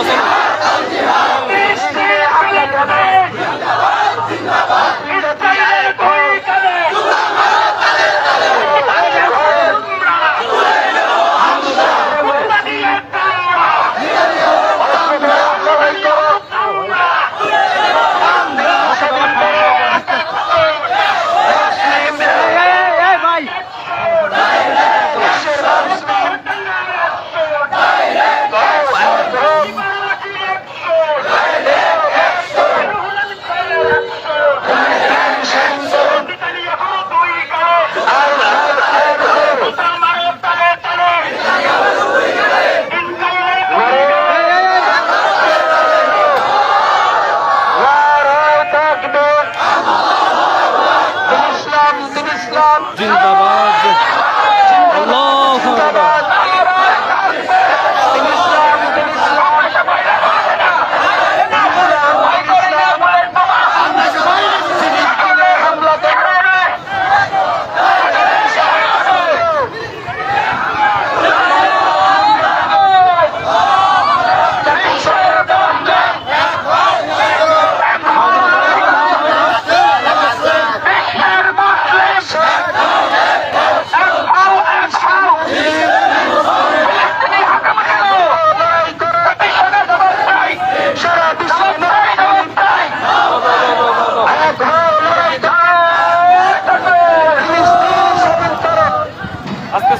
চলো চলো 진짜.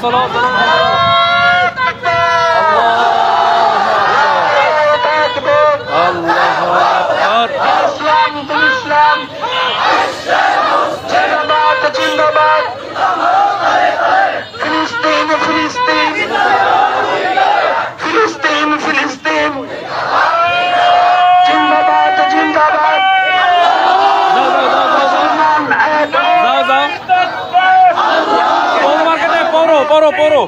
চলো চলো। মার্কেটে পৌরো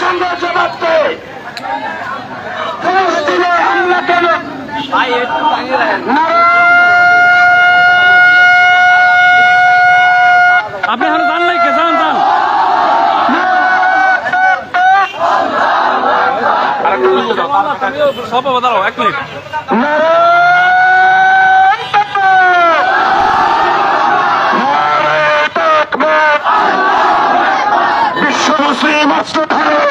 জাতিসংঘ জবাব দেয় ফিলিস্তিনে হামলা কেন? আপনি এখন জান নাই কে? যান যান সব দাঁড়াও এক মিনিট।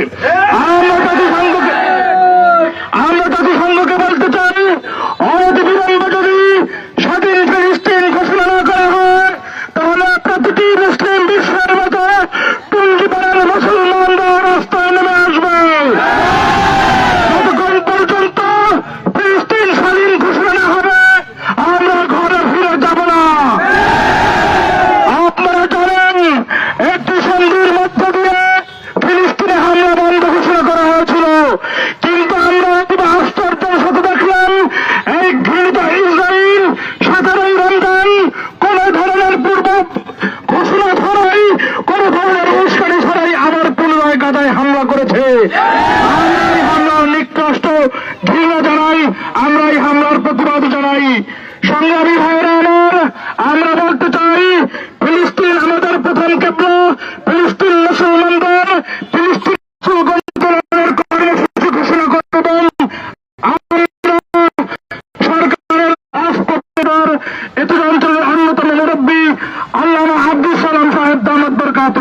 করেন সংগ্রামী ভাইরা আমার আমরা বলতে চাই, ফিলিস্তিন আমাদের প্রথম কেবল ফিলিস্তিন মুসলমানদের ফিলিস্তিন কর্মসূচি ঘোষণা করবেন অন্যতম মুরব্বী আল্লামা আব্দুল সালাম সাহেব দামদ বরকাত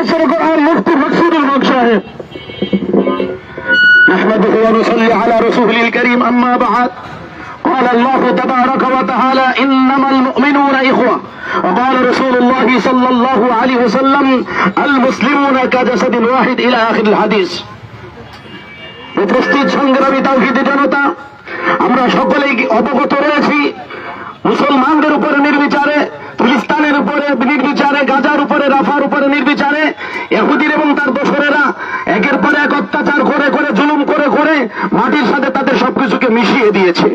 বিখ্যাত মুফসর কোরআন মুফতি মকসুদুল হক সাহেব نحمده ونصلي على رسوله الكريم أما بعد قال الله تبارك وتعالى إنما المؤمنون إخوة وقال رسول الله صلى الله عليه وسلم المسلمون كجسد واحد إلى آخر الحديث উপস্থিত সংগ্রামী তাওহিদি জনতা আমরা সকলেই অবগত রয়েছি মুসলমানদের উপরে নির্বিচারে ফিলিস্তানের উপরে নির্বিচারে গাজার উপরে, রাফার উপরে নির্বিচারে এহুদির এবং তার দোসরেরা একের পর এক অত্যাচার করে করে, জুলুম করে করে মাটির সাথে তাদের সবকিছুকে মিশিয়ে দিয়েছে।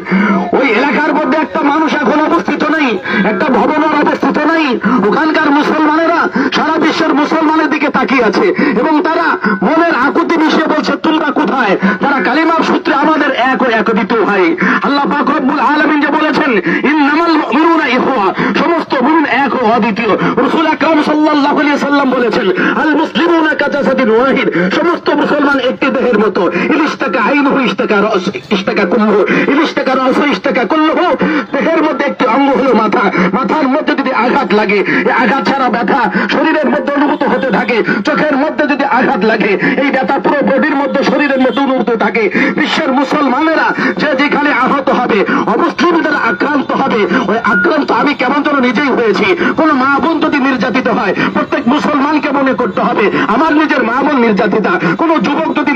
ওই এলাকার মধ্যে একটা মানুষ এখন অবস্থিত নেই, একটা ভবনের অবস্থিত নেই। ওখানকার মুসলমানেরা সারা বিশ্বের মুসলমানের দিকে তাকিয়ে আছে এবং তারা মনের আকুতি মিশিয়ে বলছে, তোমরা কোথায়? তারা কালিমার সূত্রে আমাদের এক ও এক দ্বিতীয় ভাই আল্লাহ পাক রব্বুল আলামিন যে বলেছেন ইন্নামাল মুমিনুনা ইখওয়া সমস্ত মুমিন এক ও একটি অঙ্গ হলো মাথা। মাথার মধ্যে যদি আঘাত লাগে আঘাত ছাড়া ব্যথা শরীরের মধ্যে অনুভূত হতে থাকে। চোখের মধ্যে যদি আঘাত লাগে, এই ব্যথা পুরো বডির মধ্যে শরীরের মধ্যে অনুভূত থাকে। বিশ্বের মুসলমানেরা যে যেখানে আহত হবে অমুসলিম যারা আক্রান্ত হবে আমি কেমন যেন নিজেই হয়েছি। কোন মা বোন যদি নির্যাতিত হয়, প্রত্যেক মুসলমানকে মনে করতে হবে, আমার নিজের মা বোন নির্যাতিতা। কোন যুবক যদি